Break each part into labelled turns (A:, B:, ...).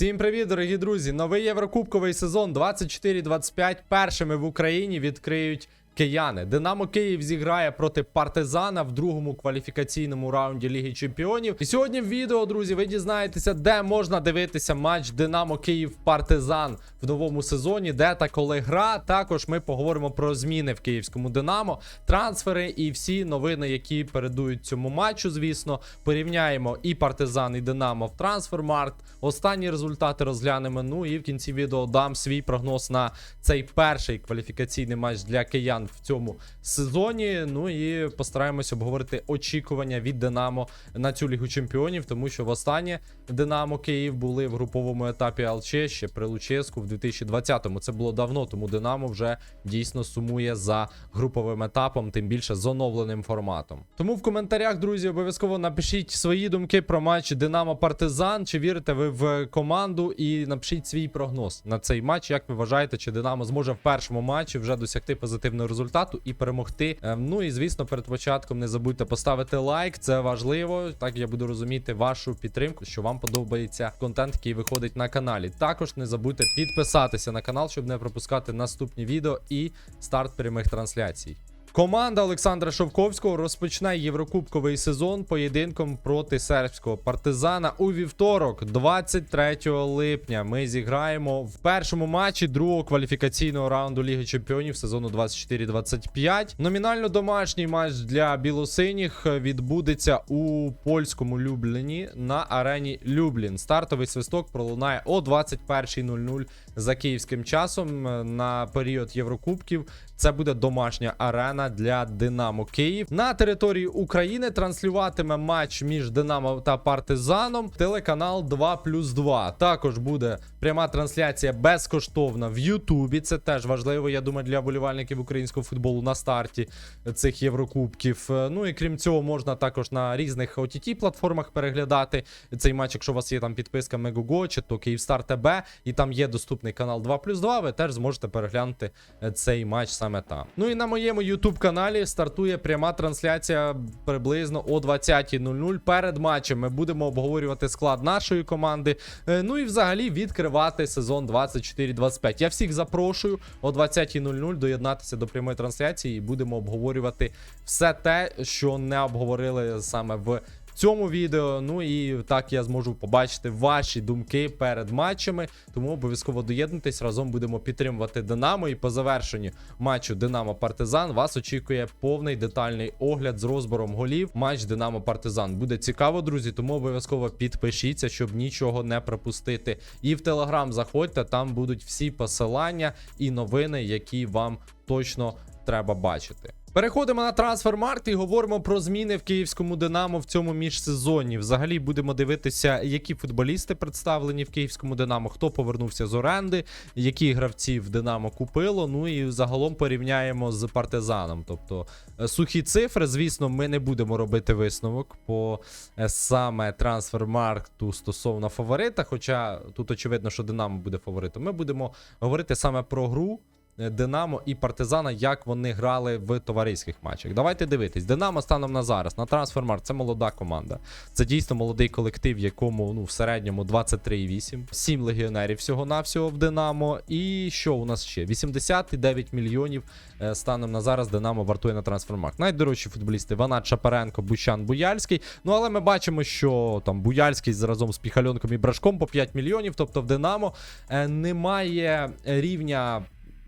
A: Всім привіт, дорогі друзі! Новий Єврокубковий сезон 24-25 першими в Україні відкриють кияни. Динамо Київ зіграє проти партизана в другому кваліфікаційному раунді Ліги Чемпіонів. І сьогодні в відео, друзі, ви дізнаєтеся, де можна дивитися матч Динамо Київ Партизан в новому сезоні, де та коли гра. Також ми поговоримо про зміни в київському Динамо, трансфери і всі новини, які передують цьому матчу. Звісно, порівняємо і партизан, і Динамо в трансфермаркт. Останні результати розглянемо. Ну і в кінці відео дам свій прогноз на цей перший кваліфікаційний матч для киян в цьому сезоні. Ну і постараємось обговорити очікування від Динамо на цю лігу чемпіонів, тому що востаннє Динамо Київ були в груповому етапі ЛЧ ще при Луческу в 2020-му. Це було давно, тому Динамо вже дійсно сумує за груповим етапом, тим більше з оновленим форматом. Тому в коментарях, друзі, обов'язково напишіть свої думки про матч Динамо Партизан. Чи вірите ви в команду? І напишіть свій прогноз на цей матч. Як ви вважаєте, чи Динамо зможе в першому матчі вже досягти позитивного результату і перемогти? Е, Ну і звісно, перед початком не забудьте поставити лайк. Це важливо. Так я буду розуміти вашу підтримку, що вам подобається контент, який виходить на каналі. Також не забудьте підписатися на канал, щоб не пропускати наступні відео і старт прямих трансляцій. Команда Олександра Шовковського розпочне єврокубковий сезон поєдинком проти сербського партизана у вівторок, 23 липня. Ми зіграємо в першому матчі другого кваліфікаційного раунду Ліги Чемпіонів сезону 24-25. Номінально домашній матч для білосиніх відбудеться у польському Любліні на арені Люблін. Стартовий свисток пролунає о 21.00 за київським часом на період Єврокубків. Це буде домашня арена для Динамо Київ. На території України транслюватиме матч між Динамо та Партизаном. Телеканал 2-2. Також буде пряма трансляція безкоштовна в Ютубі. Це теж важливо, я думаю, для болівальників українського футболу на старті цих Єврокубків. Е, Ну і крім цього, можна також на різних ott платформах переглядати цей матч. Якщо у вас є там підписка Megogo чи то Київстар ТБ, і там є доступний канал 2 плюс 2, ви теж зможете переглянути е, цей матч саме там. Ну і на моєму YouTube каналі стартує пряма трансляція приблизно о 20.00. Перед матчем ми будемо обговорювати склад нашої команди. е, Ну і взагалі відкривати сезон 24-25. Я всіх запрошую о 20.00 доєднатися до прямої трансляції і будемо обговорювати все те, що не обговорили саме в цьому відео. Ну і так я зможу побачити ваші думки перед матчами. Тому обов'язково доєднуйтесь. Разом будемо підтримувати Динамо. І по завершенню матчу Динамо Партизан вас очікує повний детальний огляд з розбором голів. Матч Динамо Партизан буде цікаво, друзі. Тому обов'язково підпишіться, щоб нічого не пропустити. І в Телеграм заходьте, там будуть всі посилання і новини, які вам точно треба бачити. Переходимо на трансфермаркт і говоримо про зміни в київському Динамо в цьому міжсезонні. Взагалі будемо дивитися, які футболісти представлені в київському Динамо, хто повернувся з оренди, які гравці в Динамо купило. Ну і загалом порівняємо з партизаном. Тобто е, сухі цифри. Звісно, ми не будемо робити висновок по е, саме трансфермаркту стосовно фаворита. Хоча тут очевидно, що Динамо буде фаворитом. Ми будемо говорити саме про гру. Е, Динамо і Партизана, як вони грали в товариських матчах. Давайте дивитись. Динамо станом на зараз на трансфермаркт це молода команда. Це дійсно молодий колектив, якому ну в середньому 23,8. 7 легіонерів всього навсього в Динамо. І що у нас ще? 89 мільйонів е, станом на зараз Динамо вартує на трансфермаркт. Найдорожчі футболісти Ванат Шапаренко, Бущан, Буяльський. Ну але ми бачимо, що там Буяльський разом з Піхальонком і Брашком по 5 мільйонів. Тобто в Динамо е, немає рівня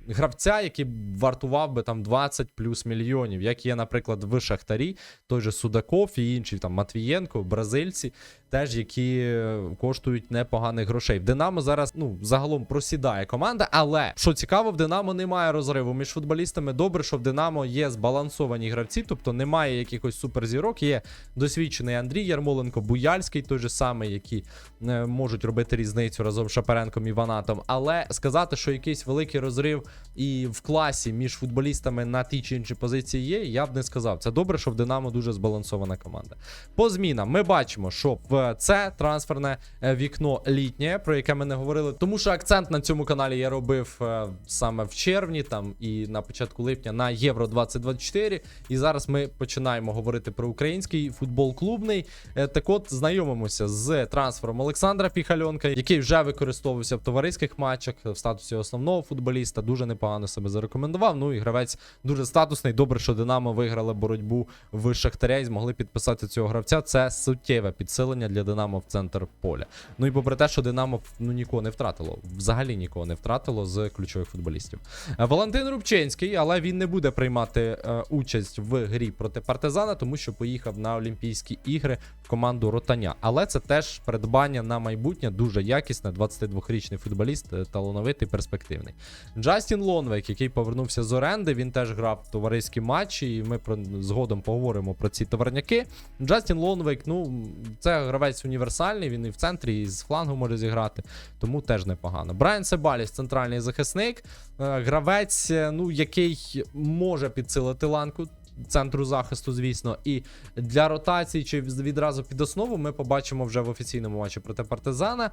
A: гравця, який вартував би там 20 плюс мільйонів, як є, наприклад, в Шахтарі, той же Судаков і інші там Матвієнко, бразильці, теж які е, коштують непоганих грошей. В Динамо зараз ну загалом просідає команда, але що цікаво, в Динамо немає розриву між футболістами. Добре, що в Динамо є збалансовані гравці, тобто немає якихось суперзірок. Є досвідчений Андрій Ярмоленко, Буяльський, той же самий, які е, можуть робити різницю разом з Шапаренком і Ванатом. Але сказати, що якийсь великий розрив і в класі між футболістами на тій чи іншій позиції є, я б не сказав. Це добре, що в Динамо дуже збалансована команда. По змінам ми бачимо, що в це трансферне е, вікно літнє, про яке ми не говорили, тому що акцент на цьому каналі я робив е, саме в червні, там і на початку липня на Євро 2024. І зараз ми починаємо говорити про український футбол клубний. Е, Так от знайомимося з трансфером Олександра Піхальонка, який вже використовувався в товариських матчах в статусі основного футболіста. Дуже непогано себе зарекомендував. Ну і гравець дуже статусний. Добре, що Динамо виграли боротьбу в Шахтаря і змогли підписати цього гравця. Це суттєве підсилення для Динамо в центр поля. Ну і попри те, що Динамо ну нікого не втратило, взагалі нікого не втратило з ключових футболістів. Е, Валентин Рубчинський, але він не буде приймати е, участь в грі проти партизана, тому що поїхав на Олімпійські ігри в команду Ротаня. Але це теж придбання на майбутнє, дуже якісне. 22-річний футболіст, е, талановитий, перспективний. Джастін Лонвейк, який повернувся з оренди, він теж грав товариські матчі, і ми про згодом поговоримо про ці товарняки. Джастін Лонвейк, ну це гравець універсальний, він і в центрі, і з флангу може зіграти, тому теж непогано. Брайан Себаліс, центральний захисник, е, гравець, е, ну який може підсилити ланку. Центру захисту, звісно, і для ротації чи відразу під основу ми побачимо вже в офіційному матчі проти партизана.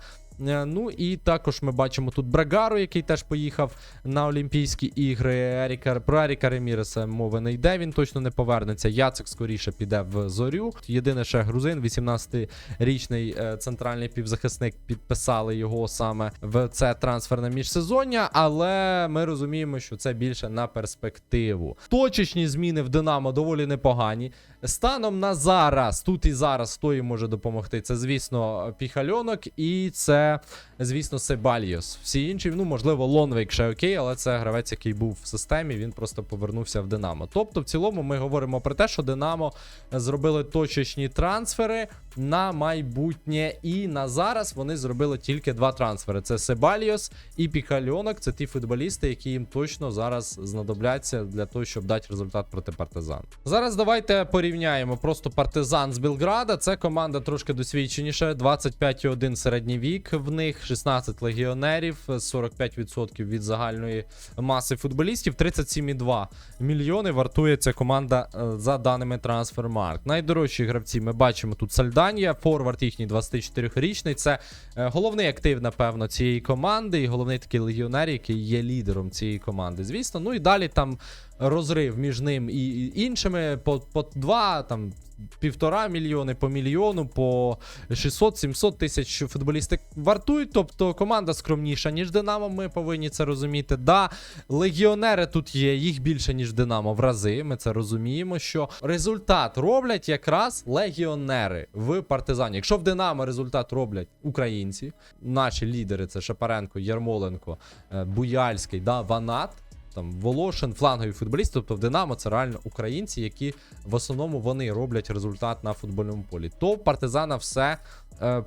A: Е, Ну і також ми бачимо тут Брагару, який теж поїхав на Олімпійські ігри. Еріка про Еріка Реміреса мови не йде. Він точно не повернеться. Яцек скоріше піде в зорю. Єдине ще грузин, 18-річний е, центральний півзахисник. Підписали його саме в це трансферне міжсезоння, але ми розуміємо, що це більше на перспективу. Точечні зміни в Динамо доволі непогані. Станом на зараз, тут і зараз хто їм може допомогти. Це, звісно, Піхальонок, і це, звісно, Себальйос. Всі інші, ну, можливо, Лонвейк ще окей, але це гравець, який був в системі, він просто повернувся в Динамо. Тобто, в цілому, ми говоримо про те, що Динамо зробили точечні трансфери на майбутнє. І на зараз вони зробили тільки два трансфери: це Себальйос і Піхальонок. Це ті футболісти, які їм точно зараз знадобляться для того, щоб дати результат проти партизан. Зараз давайте порівняємо просто партизан з Білграда. Це команда трошки досвідченіша. 25,1 середній вік в них, 16 легіонерів, 45% від загальної маси футболістів, 37,2 мільйони вартує ця команда е, за даними Transfermarkt. Найдорожчі гравці ми бачимо тут Сальданія, форвард їхній 24-річний. Це е, головний актив, напевно, цієї команди, і головний такий легіонер, який є лідером цієї команди. Звісно, ну і далі там розрив між ним і іншими по, по два, там півтора мільйони, по мільйону, по 600-700 тисяч футболісти вартують. Тобто команда скромніша, ніж Динамо. Ми повинні це розуміти. Да, легіонери тут є, їх більше, ніж Динамо в рази. Ми це розуміємо. Що результат роблять якраз легіонери в партизані. Якщо в Динамо результат роблять українці, наші лідери це Шапаренко, Ярмоленко, е, Буяльський, да, Ванат там Волошин, флангові футболісти, тобто в Динамо це реально українці, які в основному вони роблять результат на футбольному полі. То партизана все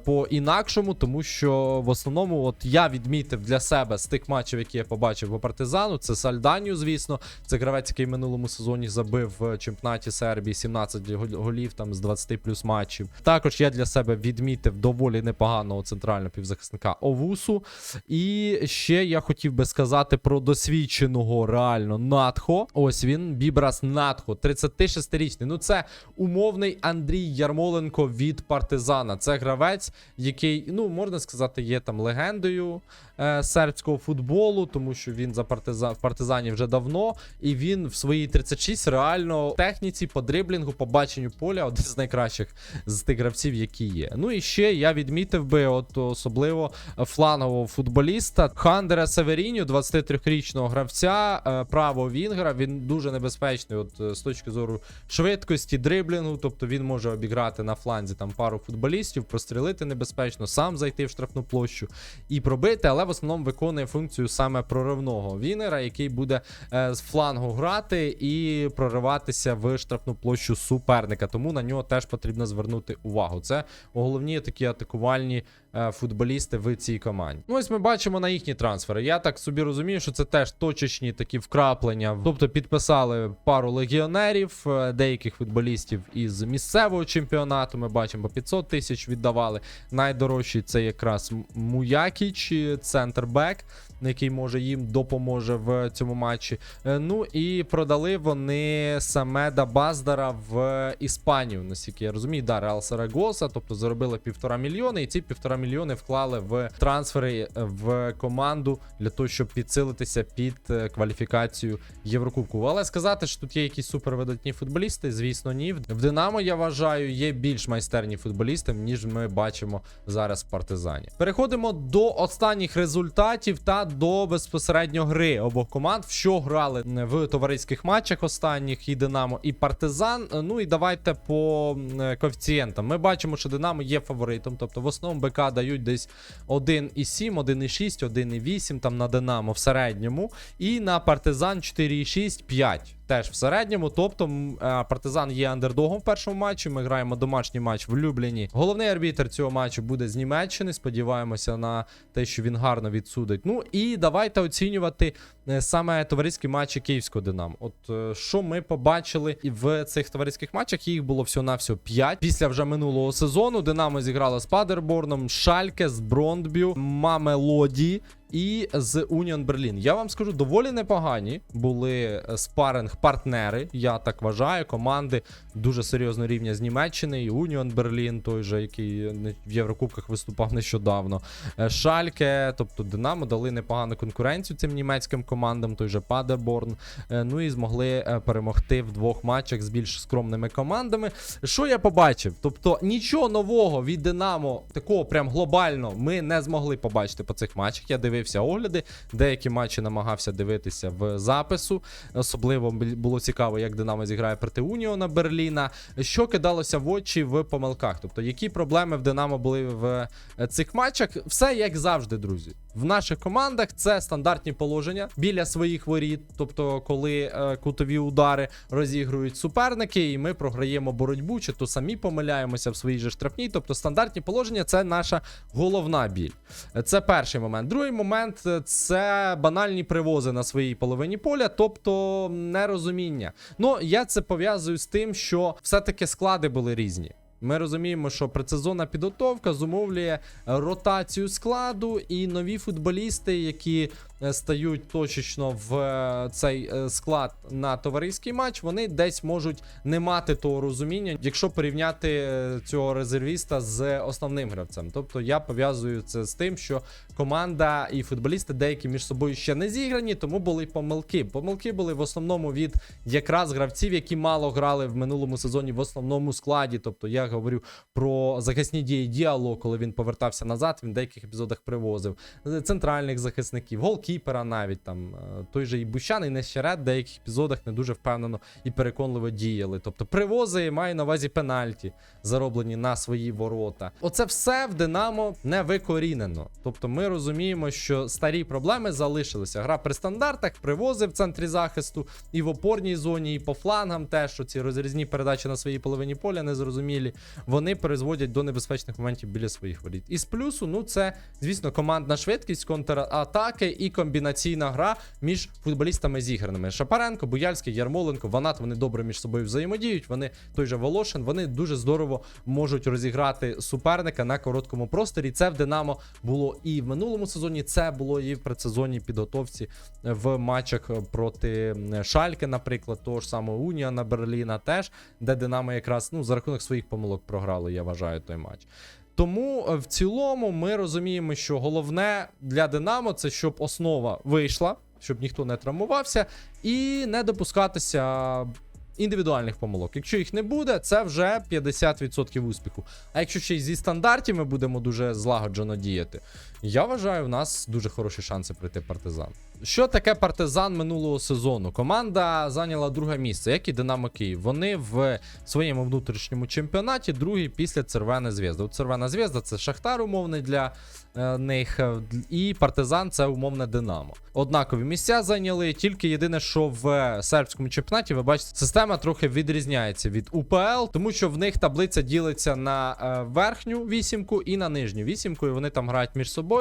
A: по-інакшому, тому що в основному, от я відмітив для себе з тих матчів, які я побачив по партизану, це Сальданію, звісно. Це гравець, який в минулому сезоні забив в чемпіонаті Сербії 17 голів там з 20 плюс матчів. Також я для себе відмітив доволі непоганого центрального півзахисника Овусу. І ще я хотів би сказати про досвідченого реально Натхо. Ось він, Бібрас Натхо, 36-річний. Ну, це умовний Андрій Ярмоленко від партизана. Це гравець, який, ну, можна сказати, є там легендою е, сербського футболу, тому що він за партизан в партизані вже давно. І він в своїй 36 реально в техніці по дриблінгу, по баченню поля один з найкращих з тих гравців, які є. Ну і ще я відмітив би, от особливо флангового футболіста Хандера Северіню, 23-річного гравця, е, правого Вінгера. Він дуже небезпечний, от е, з точки зору швидкості, дриблінгу. Тобто він може обіграти на фланзі там пару футболістів, прострілити небезпечно, сам зайти в штрафну площу і пробити, але в основному виконує функцію саме проривного Вінера, який буде е, з флангу грати і прориватися в штрафну площу суперника. Тому на нього теж потрібно звернути увагу. Це головні такі атакувальні футболісти в цій команді. Ну ось ми бачимо на їхні трансфери. Я так собі розумію, що це теж точечні такі вкраплення. Тобто підписали пару легіонерів, е, деяких футболістів із місцевого чемпіонату. Ми бачимо, по 500 тисяч віддавали. Найдорожчий це якраз Муякіч, центр-бек, який може їм допоможе в цьому матчі. Е, Ну і продали вони Самеда Баздара в Іспанію, наскільки я розумію, да, Реал Сарагоса, тобто заробили півтора мільйони, і ці півтора мільйони вклали в трансфери е, в команду для того, щоб підсилитися під е, кваліфікацію Єврокубку. Але сказати, що тут є якісь супервидатні футболісти, звісно, ні. В Динамо, я вважаю, є більш майстерні футболісти, ніж ми бачимо зараз в партизані. Переходимо до останніх результатів та до безпосередньо гри обох команд, що грали в товариських матчах останніх і Динамо, і Партизан. Ну і давайте по коефіцієнтам. Ми бачимо, що Динамо є фаворитом, тобто в основному БК дають десь 1,7, 1,6, 1,8 там на Динамо в середньому. І на Партизан 4,6, 5 теж в середньому. Тобто е, Партизан є андердогом в першому матчі. Ми граємо домашній матч в Любліні. Головний арбітр цього матчу буде з Німеччини. Сподіваємося на те, що він гарно відсудить. Ну і давайте оцінювати е, саме товариські матчі Київського Динамо. От е, що ми побачили в цих товариських матчах, їх було всього-навсього 5. Після вже минулого сезону Динамо зіграло з Падерборном, Шальке, з Брондбю, Мамелоді. І з Уніон Берлін. Я вам скажу, доволі непогані були спаринг партнери. Я так вважаю. Команди дуже серйозного рівня з Німеччини. І Уніон Берлін, той же, який в Єврокубках виступав нещодавно. Е, Шальке, тобто Динамо дали непогану конкуренцію цим німецьким командам, той же Падерборн. Е, Ну і змогли е, перемогти в двох матчах з більш скромними командами. Що я побачив? Тобто нічого нового від Динамо, такого прям глобально, ми не змогли побачити по цих матчах. Я дивився огляди, деякі матчі намагався дивитися в запису. Особливо було цікаво, як Динамо зіграє проти Уніона Берліна. Що кидалося в очі в помилках? Тобто, які проблеми в Динамо були в е, цих матчах? Все як завжди, друзі. В наших командах це стандартні положення біля своїх воріт. Тобто, коли е, кутові удари розігрують суперники, і ми програємо боротьбу, чи то самі помиляємося в своїй же штрафній. Тобто, стандартні положення це наша головна біль. Це перший момент. Другий момент е, це банальні привози на своїй половині поля, тобто нерозуміння. Ну я це пов'язую з тим, що все-таки склади були різні. Ми розуміємо, що предсезонна підготовка зумовлює ротацію складу і нові футболісти, які стають точечно в е, цей е, склад на товариський матч, вони десь можуть не мати того розуміння, якщо порівняти е, цього резервіста з основним гравцем. Тобто я пов'язую це з тим, що команда і футболісти деякі між собою ще не зіграні, тому були помилки. Помилки були в основному від якраз гравців, які мало грали в минулому сезоні в основному складі. Тобто я говорю про захисні дії діалог, коли він повертався назад, він в деяких епізодах привозив Е, центральних захисників, голкіпера навіть там е, той же і Бущан, і Нещерет в деяких епізодах не дуже впевнено і переконливо діяли. Тобто привози маю на увазі пенальті, зароблені на свої ворота. Оце все в Динамо не викорінено. Тобто ми розуміємо, що старі проблеми залишилися. Гра при стандартах, привози в центрі захисту, і в опорній зоні, і по флангам теж що ці розрізні передачі на своїй половині поля незрозумілі. Вони призводять до небезпечних моментів біля своїх воріт. Із плюсу, ну це, звісно, командна швидкість, контратаки і комбінаційна гра між футболістами зіграними. Шапаренко, Буяльський, Ярмоленко, Ванат, вони добре між собою взаємодіють. Вони той же Волошин, вони дуже здорово можуть розіграти суперника на короткому просторі. Це в Динамо було і в минулому сезоні, це було і в предсезонній підготовці в матчах проти Шальки, наприклад, того ж самого Уніана Берліна, теж, де Динамо якраз ну, за рахунок своїх помилок програло, я вважаю, той матч. Тому е, в цілому ми розуміємо, що головне для Динамо це щоб основа вийшла, щоб ніхто не травмувався, і не допускатися індивідуальних помилок. Якщо їх не буде, це вже 50% успіху. А якщо ще й зі стандартів ми будемо дуже злагоджено діяти, я вважаю, в нас дуже хороші шанси пройти партизан. Що таке партизан минулого сезону? Команда зайняла друге місце, як і Динамо Київ. Вони в своєму внутрішньому чемпіонаті другий після Червена Зв'язда. От Червена Зв'язда це Шахтар умовний для е, них, е, і партизан це умовне Динамо. Однакові місця зайняли. Тільки єдине, що в сербському чемпіонаті, ви бачите, система трохи відрізняється від УПЛ, тому що в них таблиця ділиться на е, верхню вісімку і на нижню вісімку. І вони там грають між собою.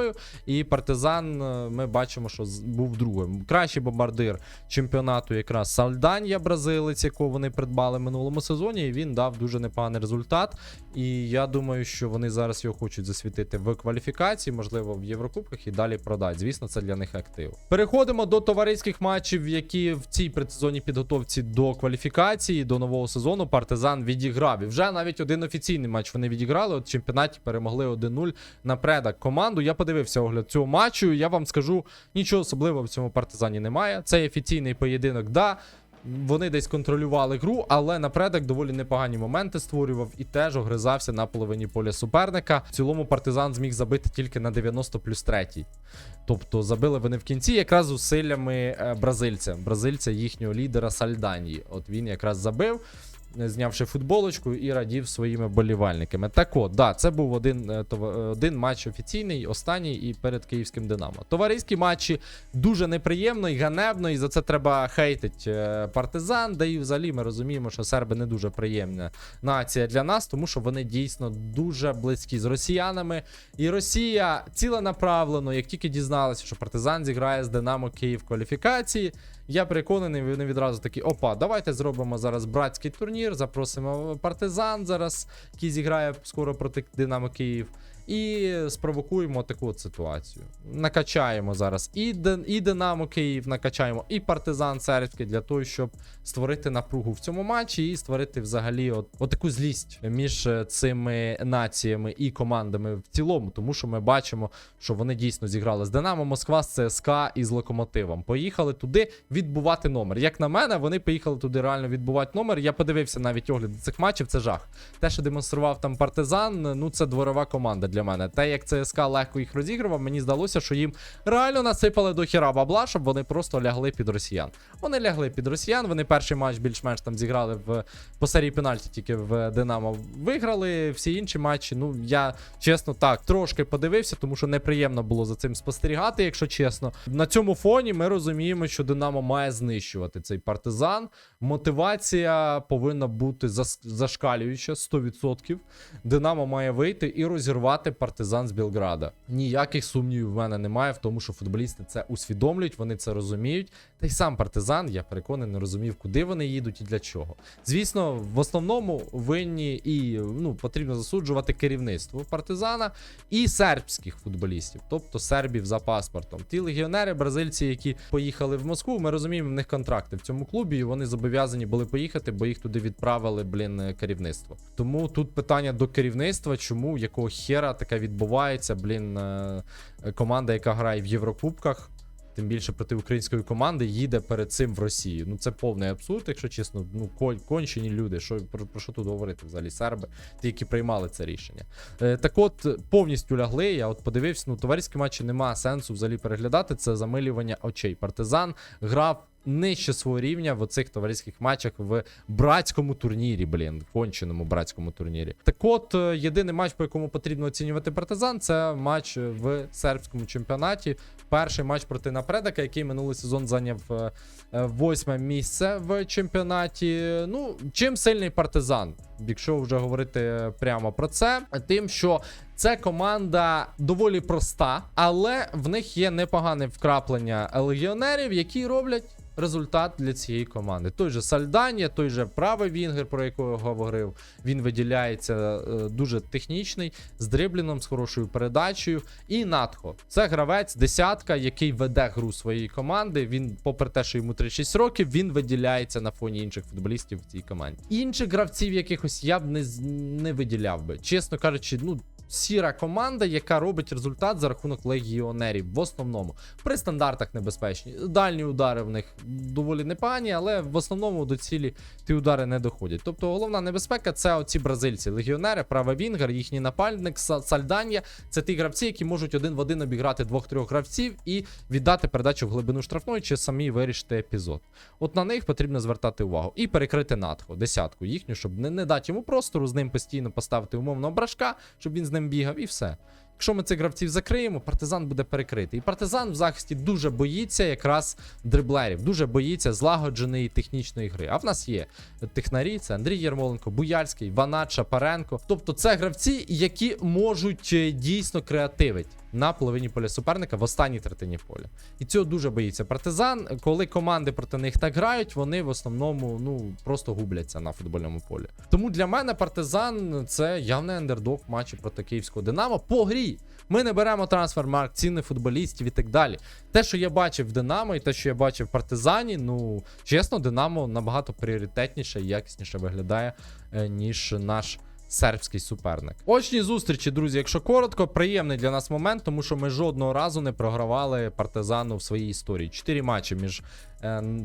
A: І партизан, е, ми бачимо, що був другим. Кращий бомбардир чемпіонату якраз Сальданія, бразилець, якого вони придбали минулому сезоні. І він дав дуже непоганий результат. І я думаю, що вони зараз його хочуть засвітити в кваліфікації, можливо, в Єврокубках і далі продати. Звісно, це для них актив. Переходимо до товариських матчів, які в цій предсезонній підготовці до кваліфікації до нового сезону партизан відіграв. І вже навіть один офіційний матч вони відіграли. От в чемпіонаті перемогли 1-0 на предак команду. Я подивився огляд цього матчу. Я вам скажу, нічого особливого в цьому партизані немає. Це офіційний поєдинок. Да, вони десь контролювали гру, але напредок доволі непогані моменти створював і теж огризався на половині поля суперника. В цілому партизан зміг забити тільки на 90 плюс 3. Тобто забили вони в кінці якраз зусиллями е, бразильця, бразильця їхнього лідера Сальданії. От він якраз забив. Е, Знявши футболочку і радів своїми болівальниками. Так от, да, це був один, е, е, один матч офіційний, останній і перед київським Динамо. Товариські матчі дуже неприємно і ганебно, і за це треба хейтить е, партизан. Да і взагалі ми розуміємо, що серби не дуже приємна нація для нас, тому що вони дійсно дуже близькі з росіянами. І Росія ціленаправлено, як тільки дізналася, що партизан зіграє з Динамо Київ кваліфікації. Я переконаний, вони відразу такі: опа, давайте зробимо зараз братський турнір, запросимо партизан зараз, який зіграє скоро проти Динамо Київ. І спровокуємо таку от ситуацію. Накачаємо зараз і, і Динамо Київ, накачаємо, і партизан сербський для того, щоб створити напругу в цьому матчі і створити взагалі от, от таку злість між е, цими націями і командами в цілому, тому що ми бачимо, що вони дійсно зіграли з Динамо, Москва, з ЦСКА і з Локомотивом. Поїхали туди відбувати номер. Як на мене, вони поїхали туди реально відбувати номер. Я подивився навіть огляд цих матчів. Це жах. Те, що демонстрував там партизан, ну це дворова команда для мене. Те, як ЦСКА легко їх розігрував, мені здалося, що їм реально насипали до хіра бабла, щоб вони просто лягли під росіян. Вони лягли під росіян. Вони перший матч більш-менш там зіграли в по серії пенальті, тільки в Динамо виграли. Всі інші матчі. Ну я чесно так трошки подивився, тому що неприємно було за цим спостерігати, якщо чесно. На цьому фоні ми розуміємо, що Динамо має знищувати цей партизан. Мотивація повинна бути зашкалююча 100%. Динамо має вийти і розірвати партизан з Білграда. Ніяких сумнівів в мене немає в тому, що футболісти це усвідомлюють, вони це розуміють. Та й сам партизан, я переконаний, не розумів, куди вони їдуть і для чого. Звісно, в основному винні і ну, потрібно засуджувати керівництво партизана і сербських футболістів, тобто сербів за паспортом. Ті легіонери, бразильці, які поїхали в Москву, ми розуміємо, в них контракти в цьому клубі, і вони зобов'язані були поїхати, бо їх туди відправили, блін, керівництво. Тому тут питання до керівництва, чому якого хера таке відбувається, блін, е, команда, яка грає в Єврокубках. Тим більше проти української команди їде перед цим в Росію. Ну це повний абсурд, якщо чесно. Ну кон- кончені люди. Що про, про що тут говорити взагалі? Серби, ті, які приймали це рішення. Е, так от повністю лягли. Я от подивився. Ну, товариські матчі немає сенсу взагалі переглядати. Це замилювання очей. Партизан грав нижче свого рівня в оцих товариських матчах в братському турнірі, блін, конченому братському турнірі. Так от, е, єдиний матч, по якому потрібно оцінювати партизан, це матч в сербському чемпіонаті. Перший матч проти напредaka, який минулий сезон зайняв е, е, восьме місце в чемпіонаті. Ну, чим сильний партизан? Якщо вже говорити прямо про це, тим, що це команда доволі проста, але в них є непогане вкраплення легіонерів, які роблять. Результат для цієї команди. Той же Сальданія, той же правий Вінгер, про якого говорив, він виділяється е, дуже технічний, з дрибліном, з хорошою передачею. І Натхо. Це гравець, десятка, який веде гру своєї команди. Він, попри те, що йому 36 років, він виділяється на фоні інших футболістів в цій команді. Інших гравців якихось я б не, не виділяв би. Чесно кажучи, ну. Сіра команда, яка робить результат за рахунок легіонерів в основному. При стандартах небезпечні. Дальні удари в них доволі непогані, але в основному до цілі ті удари не доходять. Тобто головна небезпека це оці бразильці, легіонери, правий Вінгер, їхній напальник, Са- Сальданія. Це ті гравці, які можуть один в один обіграти двох-трьох гравців і віддати передачу в глибину штрафної чи самі вирішити епізод. От на них потрібно звертати увагу і перекрити надхо, десятку їхню, щоб не, не дати йому простору, з ним постійно поставити умовного брашка, щоб він з ним бігав, і все. Якщо ми цих гравців закриємо, партизан буде перекритий. І партизан в захисті дуже боїться якраз дриблерів, дуже боїться злагодженої технічної гри. А в нас є технарі, це Андрій Єрмоленко, Буяльський, Ванат, Шапаренко. Тобто це гравці, які можуть е, дійсно креативити. На половині поля суперника в останній третині поля. І цього дуже боїться партизан. Коли команди проти них так грають, вони в основному ну просто губляться на футбольному полі. Тому для мене партизан це явний андердог матчі проти київського Динамо по грі. Ми не беремо трансфермарк, ціни футболістів і так далі. Те, що я бачив в Динамо, і те, що я бачив в партизані, ну чесно, Динамо набагато пріоритетніше і якісніше виглядає, е, ніж наш. Сербський суперник. Очні зустрічі, друзі. Якщо коротко, приємний для нас момент, тому що ми жодного разу не програвали партизану в своїй історії. Чотири матчі між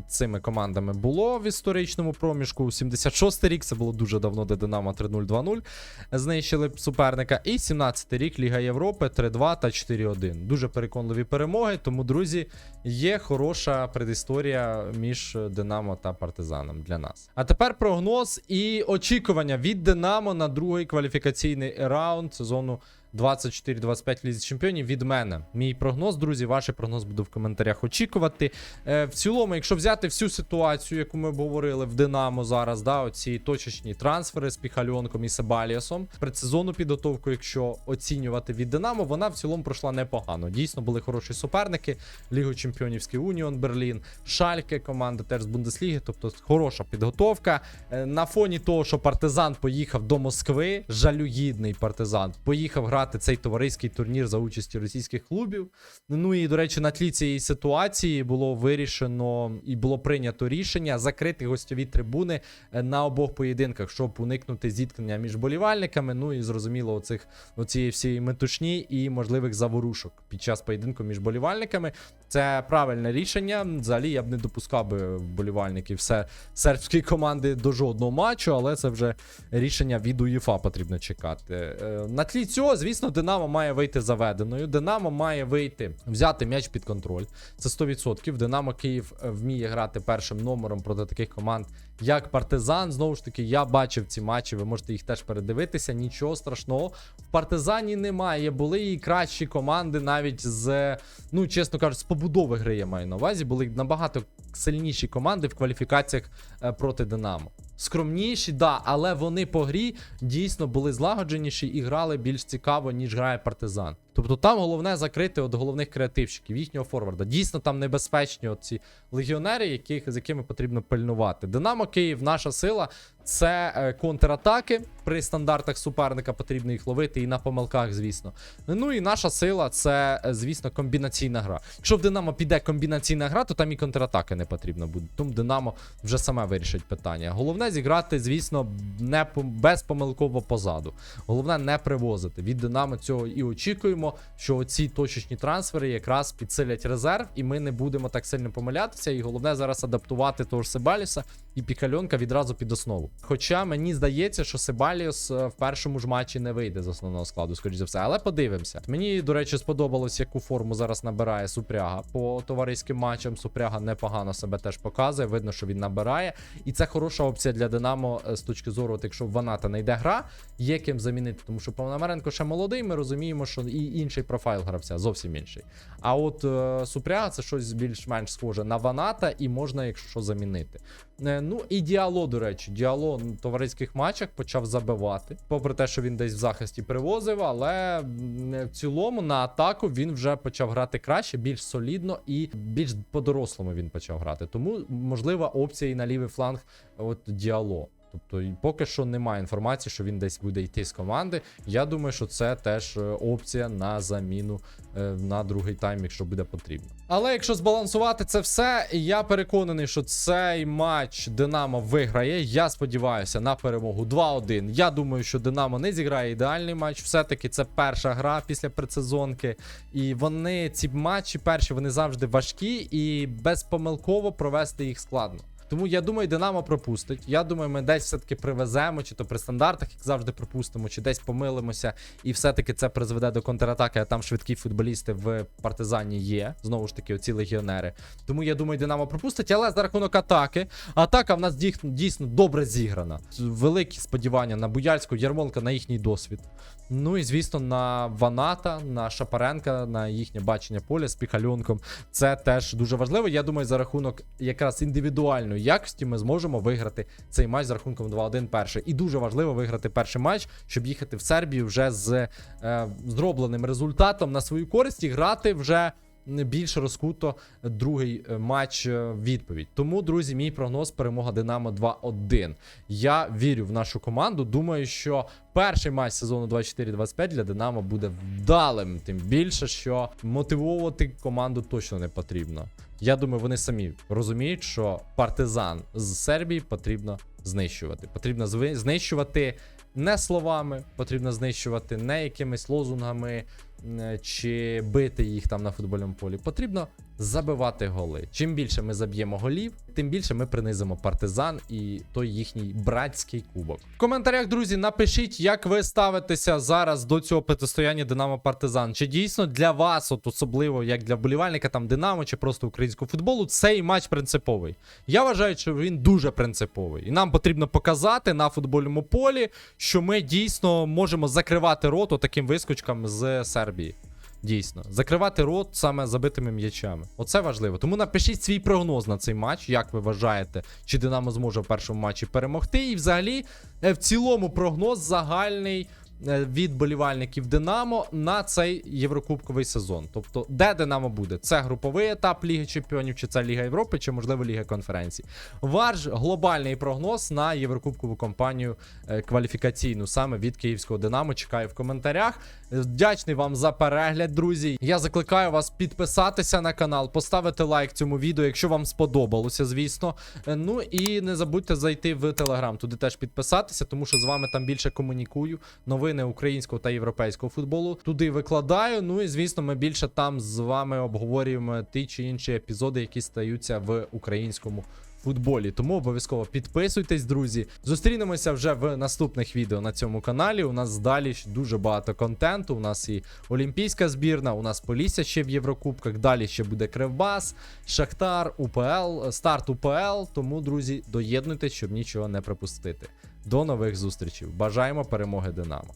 A: цими командами було в історичному проміжку. 76-й рік це було дуже давно, де Динамо 3-0-2-0 знищили суперника. І 17-й рік Ліга Європи 3-2 та 4-1. Дуже переконливі перемоги. Тому, друзі, є хороша предісторія між Динамо та Партизаном для нас. А тепер прогноз і очікування від Динамо на другий кваліфікаційний раунд сезону 24-25 Лізі Чемпіонів від мене. Мій прогноз, друзі, ваш прогноз буду в коментарях очікувати. Е, в цілому, якщо взяти всю ситуацію, яку ми обговорили в Динамо зараз, да, оці точечні трансфери з Піхальонком і Себаліасом, предсезонну підготовку, якщо оцінювати від Динамо, вона в цілому пройшла непогано. Дійсно були хороші суперники. Лігу Чемпіонівський Уніон Берлін, Шальке, команда теж з Бундесліги, тобто хороша підготовка. Е, На фоні того, що партизан поїхав до Москви, жалюгідний партизан, поїхав грати цей товариський турнір за участі російських клубів. Ну і до речі, на тлі цієї ситуації було вирішено і було прийнято рішення закрити гостьові трибуни е, на обох поєдинках, щоб уникнути зіткнення між болівальниками. Ну і зрозуміло, оцих оцієї всієї метушні і можливих заворушок під час поєдинку між болівальниками. Це правильне рішення. Взагалі я б не допускав би вболівальників все сербської команди до жодного матчу, але це вже рішення від УЄФА потрібно чекати. Е, На тлі цього, звісно, Динамо має вийти заведеною. Динамо має вийти, взяти м'яч під контроль. Це 100%. Динамо Київ е, вміє грати першим номером проти таких команд, як Партизан. Знову ж таки, я бачив ці матчі, ви можете їх теж передивитися. Нічого страшного. В Партизані немає. Були і кращі команди, навіть з, ну, чесно кажучи, з побудови гри я маю на увазі. Були набагато сильніші команди в кваліфікаціях е, проти Динамо. Скромніші, да, але вони по грі дійсно були злагодженіші і грали більш цікаво, ніж грає партизан. Тобто там головне закрити от головних креативщиків, їхнього форварда. Дійсно, там небезпечні ці легіонери, яких, з якими потрібно пильнувати. Динамо Київ, наша сила це е, контратаки. При стандартах суперника потрібно їх ловити і на помилках, звісно. Ну і наша сила це, е, звісно, комбінаційна гра. Якщо в Динамо піде комбінаційна гра, то там і контратаки не потрібно буде. Тому Динамо вже саме вирішить питання. Головне зіграти, звісно, не пом- безпомилково позаду. Головне не привозити. Від Динамо цього і очікуємо, що ці точечні трансфери якраз підсилять резерв, і ми не будемо так сильно помилятися. І головне зараз адаптувати того ж Себаліса і Пікальонка відразу під основу. Хоча мені здається, що Себаліос е, в першому ж матчі не вийде з основного складу, скоріш за все, але подивимося. Мені, до речі, сподобалось, яку форму зараз набирає Супряга по товариським матчам. Супряга непогано себе теж показує. Видно, що він набирає. І це хороша опція для Динамо е, з точки зору, от якщо Ваната не йде гра, є ким замінити. Тому що Пономаренко ще молодий, ми розуміємо, що і інший профайл гравця, зовсім інший. А от е, Супряга це щось більш-менш схоже на Ваната, і можна, якщо що, замінити. Е, Ну і діало, до речі, діало в товариських матчах почав забивати. Попри те, що він десь в захисті привозив, але в цілому на атаку він вже почав грати краще, більш солідно і більш по-дорослому він почав грати. Тому можлива опція і на лівий фланг от діало. Тобто поки що немає інформації, що він десь буде йти з команди. Я думаю, що це теж е, опція на заміну е, на другий тайм, якщо буде потрібно. Але якщо збалансувати це все, я переконаний, що цей матч Динамо виграє. Я сподіваюся на перемогу 2-1. Я думаю, що Динамо не зіграє ідеальний матч. Все-таки це перша гра після предсезонки. І вони ці матчі перші вони завжди важкі і безпомилково провести їх складно. Тому я думаю, Динамо пропустить. Я думаю, ми десь все-таки привеземо, чи то при стандартах, як завжди, пропустимо, чи десь помилимося, і все-таки це призведе до контратаки. А там швидкі футболісти в партизані є. Знову ж таки, оці легіонери. Тому я думаю, Динамо пропустить, але за рахунок атаки. Атака в нас дійсно, добре зіграна. Великі сподівання на Буяльську, Ярмолка, на їхній досвід. Ну і звісно, на Ваната, на Шапаренка, на їхнє бачення поля з піхальонком. Це теж дуже важливо. Я думаю, за рахунок якраз індивідуальної якості ми зможемо виграти цей матч за рахунком 2-1 перший. І дуже важливо виграти перший матч, щоб їхати в Сербію вже з е, зробленим результатом на свою користь і грати вже. Більш розкуто другий е, матч е, відповідь. Тому, друзі, мій прогноз перемога Динамо 2-1. Я вірю в нашу команду. Думаю, що перший матч сезону 24-25 для Динамо буде вдалим. Тим більше, що мотивувати команду точно не потрібно. Я думаю, вони самі розуміють, що партизан з Сербії потрібно знищувати. Потрібно знищувати не словами, потрібно знищувати не якимись лозунгами чи бити їх там на футбольному полі. Потрібно забивати голи. Чим більше ми заб'ємо голів, тим більше ми принизимо партизан і той їхній братський кубок. В коментарях, друзі, напишіть, як ви ставитеся зараз до цього протистояння Динамо Партизан. Чи дійсно для вас, от особливо як для вболівальника там Динамо чи просто українського футболу, цей матч принциповий? Я вважаю, що він дуже принциповий, і нам потрібно показати на футбольному полі, що ми дійсно можемо закривати рот таким вискочкам з Сербії. Дійсно, закривати рот саме забитими м'ячами. Оце важливо. Тому напишіть свій прогноз на цей матч, як ви вважаєте, чи Динамо зможе в першому матчі перемогти. І взагалі, е, в цілому, прогноз загальний від болівальників Динамо на цей єврокубковий сезон. Тобто, де Динамо буде? Це груповий етап Ліги Чемпіонів, чи це Ліга Європи, чи можливо Ліга конференцій. Ваш глобальний прогноз на єврокубкову кампанію е, кваліфікаційну саме від київського Динамо. Чекаю в коментарях. Е, Вдячний вам за перегляд, друзі. Я закликаю вас підписатися на канал, поставити лайк цьому відео, якщо вам сподобалося, звісно. Е, Ну і не забудьте зайти в Телеграм, туди теж підписатися, тому що з вами там більше комунікую. Новини українського та європейського футболу. Туди викладаю. Ну і звісно, ми більше там з вами обговорюємо ті чи інші епізоди, які стаються в українському футболі. Тому обов'язково підписуйтесь, друзі. Зустрінемося вже в наступних відео на цьому каналі. У нас далі ще дуже багато контенту. У нас і Олімпійська збірна, у нас Полісся ще в Єврокубках. Далі ще буде Кривбас, Шахтар, УПЛ, старт УПЛ. Тому, друзі, доєднуйтесь, щоб нічого не пропустити. До нових зустрічей. Бажаємо перемоги Динамо.